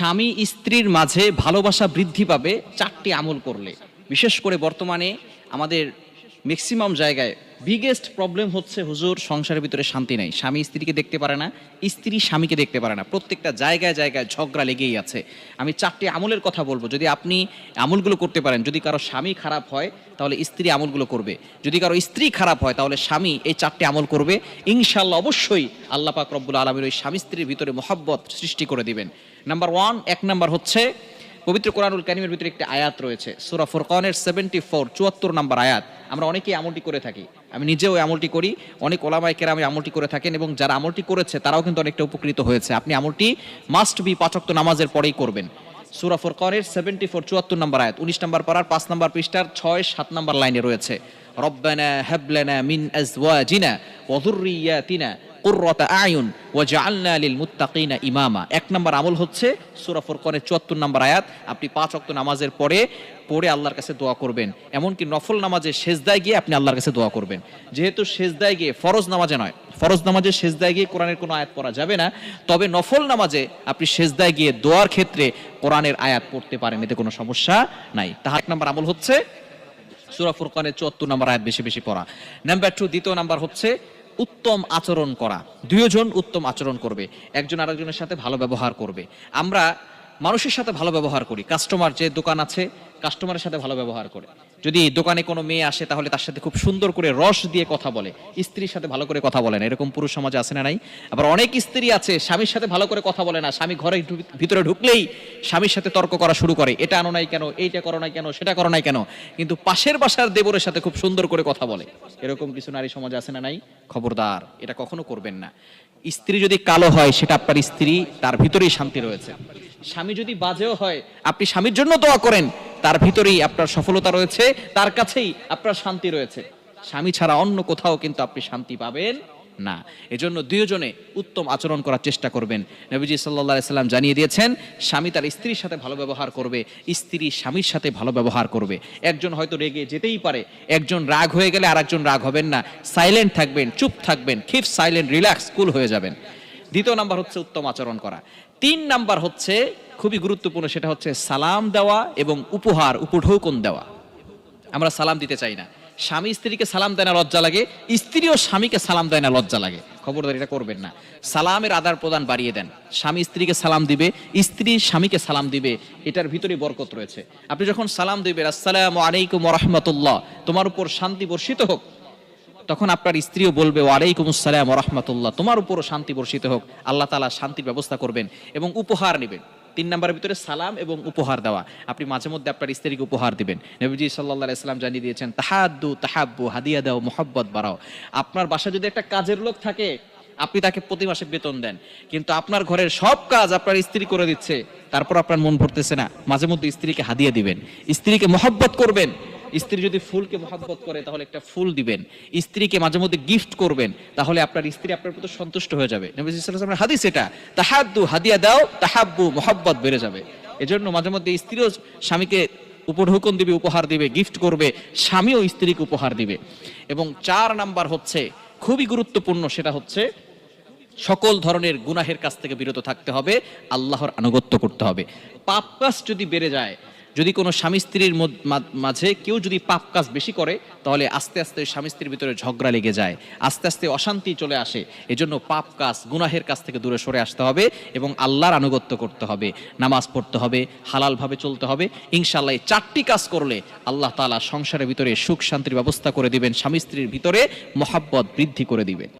স্বামী স্ত্রীর মাঝে ভালোবাসা বৃদ্ধি পাবে চারটি আমল করলে। বিশেষ করে বর্তমানে আমাদের ম্যাক্সিমাম জায়গায়। বিগেস্ট প্রবলেম হচ্ছে হুজুর, সংসারের ভিতরে শান্তি নাই। স্বামী স্ত্রীকে দেখতে পারে না, স্ত্রী স্বামীকে দেখতে পারে না। প্রত্যেকটা জায়গায় জায়গায় ঝগড়া লেগেই আছে। আমি চারটি আমলের কথা বলব। যদি আপনি আমলগুলো করতে পারেন, যদি কারও স্বামী খারাপ হয়, তাহলে স্ত্রী আমলগুলো করবে। যদি কারও স্ত্রী খারাপ হয়, তাহলে স্বামী এই চারটি আমল করবে। ইনশাল্লাহ অবশ্যই আল্লাহ পাক রব্বুল আলমীর ওই স্বামী স্ত্রীর ভিতরে মোহাব্বত সৃষ্টি করে দিবেন। নাম্বার ওয়ান এক নাম্বার হচ্ছে পবিত্র কোরআনুল কারিমের ভিতরে একটি আয়াত রয়েছে, সুরা ফুরকানের সেভেন্টি ফোর চুয়াত্তর নম্বর আয়াত। আমরা অনেকেই আমলটি করে থাকি। আমি নিজেও আমলটি করি, অনেক ওলামায় আমি আমলটি করে থাকেন এবং যারা আমলটি করেছে, তারাও কিন্তু অনেকটা উপকৃত হয়েছে। আপনি আমলটি মাস্ট বি পাচক্ত নামাজের পরেই করবেন। সুরা ফুরকানের সেভেন্টি ফোর চুয়াত্তর নম্বর আয়াত, উনিশ নম্বর পাড়ার পাঁচ নাম্বার পৃষ্ঠার ছয়, সাত নম্বর লাইনে রয়েছে। রব্বানা হাবলানা মিন আজওয়াজিনা ওয়া যুররিয়াতিনা কুররাতা আয়ুন ইমামা। এক নাম্বার আমল হচ্ছে সূরা ফুরকানের 74 নাম্বার আয়াত। আপনি পাঁচ নামাজের পরে পড়ে কাছে দোয়া করবেন। এমনকি নফল নামাজে গিয়ে আপনি আল্লাহর কাছে দোয়া করবেন। যেহেতু সেজদায় গিয়ে ফরজ নামাজে নয়, ফরজ নামাজে সেজদায় গিয়ে কোরআনের কোনো আয়াত পড়া যাবে না, তবে নফল নামাজে আপনি সেজদায় গিয়ে দোয়ার ক্ষেত্রে কোরআনের আয়াত পড়তে পারেন, এতে কোনো সমস্যা নাই। তাহার এক নম্বর আমল হচ্ছে সুরা ফুরকানের চুয়াত্তর নম্বর আয়াত বেশি বেশি পড়া। নাম্বার টু, দ্বিতীয় নাম্বার হচ্ছে উত্তম আচরণ করা। দুইজন উত্তম আচরণ করবে। একজন আরেকজনের সাথে ভালো ব্যবহার করবে। আমরা মানুষের সাথে ভালো ব্যবহার করি। কাস্টমার যে দোকান আছে কাস্টমারের সাথে ভালো ব্যবহার করে। যদি দোকানে কোনো মেয়ে আসে, তাহলে তার সাথে খুব সুন্দর করে রস দিয়ে কথা বলে। স্ত্রীর সাথে ভালো করে কথা বলে না, এরকম পুরুষ সমাজে আছে না নাই? আবার অনেক স্ত্রী আছে, স্বামীর সাথে ভালো করে কথা বলে না। স্বামী ঘরে ভিতরে ঢুকলেই স্বামীর সাথে তর্ক করা শুরু করে, এটা আনো নাই কেন? এইটা করো নাই কেন? সেটা করো নাই কেন? কিন্তু পাশের বাসার দেবরের সাথে খুব সুন্দর করে কথা বলে। এরকম কিছু নারী সমাজ আছে না নাই? খবরদার, এটা কখনো করবেন না। স্ত্রী যদি কালো হয়, সেটা আপনার স্ত্রী, তার ভিতরেই শান্তি রয়েছে। স্বামী যদি বাজেও হয়, আপনি স্বামীর জন্য দোয়া করেন, তার ভিতরেই আপনার সফলতা রয়েছে, তার কাছেই আপনার শান্তি রয়েছে। স্বামী ছাড়া অন্য কোথাও কিন্তু আপনি শান্তি পাবেন না। এজন্য দুইজনে উত্তম আচরণ করার চেষ্টা করবেন। নবীজি সাল্লাহ সাল্লাম জানিয়ে দিয়েছেন, স্বামী তার স্ত্রীর সাথে ভালো ব্যবহার করবে, স্ত্রী স্বামীর সাথে ভালো ব্যবহার করবে। একজন হয়তো রেগে যেতেই পারে, একজন রাগ হয়ে গেলে আর একজন রাগ হবেন না। সাইলেন্ট থাকবেন, চুপ থাকবেন খিপ সাইলেন্ট রিল্যাক্স কুল হয়ে যাবেন। দ্বিতীয় নাম্বার হচ্ছে উত্তম আচরণ করা। তিন নাম্বার হচ্ছে, খুবই গুরুত্বপূর্ণ, সেটা হচ্ছে সালাম দেওয়া এবং উপহার, উপঢৌকন দেওয়া। আমরা সালাম দিতে চাই না। স্বামী স্ত্রীকে সালাম দেয় না, লজ্জা লাগে। স্ত্রী ও স্বামীকে সালাম দেয় না, লজ্জা লাগে। খবরদার, এটা করবেন না। সালামের আদার প্রদান বাড়িয়ে দেন। স্বামী স্ত্রীকে সালাম দিবে, স্ত্রী স্বামীকে সালাম দিবে, এটার ভিতরে বরকত রয়েছে। আপনি যখন সালাম দিবেন, আসসালামু আলাইকুম রহমতুল্লাহ তোমার উপর শান্তি বর্ষিত হোক। তখন আপনার স্ত্রীও বলবে, ওয়ালাইকুম আসসালাম রহমতুল্লাহ। তোমার উপরও শান্তি বর্ষিত হোক। আল্লাহ তালা শান্তির ব্যবস্থা করবেন এবং উপহার নেবেন। তিন নম্বরের ভিতরে সালাম এবং উপহার দেওয়া। আপনি মাঝে মধ্যে আপনার স্ত্রীকে উপহার দিবেন। নবীজি সাল্লাহ ইসলাম জানিয়ে দিয়েছেন তাহাদ্দু তাহাব্বু, হাদিয়া দাও, মোহাব্বত বাড়াও। আপনার বাসায় যদি একটা কাজের লোক থাকে, আপনি তাকে প্রতি মাসে বেতন দেন। কিন্তু আপনার ঘরের সব কাজ আপনার স্ত্রী করে দিচ্ছে। তারপর আপনার মন ভরতেছে না। মাঝে মধ্যে স্ত্রীকে হাদিয়া দিবেন। স্ত্রীকে মহব্বত করবেন। স্ত্রী যদি ফুলকে মহাব্বত করে, তাহলে একটা ফুল দিবেন। স্ত্রীকে মাঝে মধ্যে গিফট করবেন, তাহলে আপনার স্ত্রী আপনার প্রতি সন্তুষ্ট হয়ে যাবে। হাদিস এটা তাহাদ্দু হাদিয়া দাও, তাহাব্বু মহাব্বত বেড়ে যাবে। এজন্য মাঝে মধ্যে স্ত্রীও স্বামীকে উপঢৌকন দিবে, উপহার দিবে গিফট করবে, স্বামীও স্ত্রীকে উপহার দিবে। এবং চার নাম্বার হচ্ছে, খুবই গুরুত্বপূর্ণ সেটা হচ্ছে, সকল ধরনের গুনাহের কাছ থেকে বিরত থাকতে হবে, আল্লাহর আনুগত্য করতে হবে। পাপ কাজ যদি বেড়ে যায় যদি কোনো স্বামী স্ত্রীর মাঝে কেউ যদি পাপ কাজ বেশি করে, তাহলে আস্তে আস্তে স্বামী স্ত্রীর ভিতরে ঝগড়া লেগে যায়। আস্তে আস্তে অশান্তি চলে আসে। এজন্য পাপ কাজ, গুনাহের কাছ থেকে দূরে সরে আসতে হবে এবং আল্লাহর আনুগত্য করতে হবে। নামাজ পড়তে হবে, হালালভাবে চলতে হবে। ইনশাল্লাহ এই চারটি কাজ করলে আল্লাহ তালা সংসারের ভিতরে সুখ শান্তির ব্যবস্থা করে দিবেন, স্বামী স্ত্রীর ভিতরে মহাব্বত বৃদ্ধি করে দিবেন।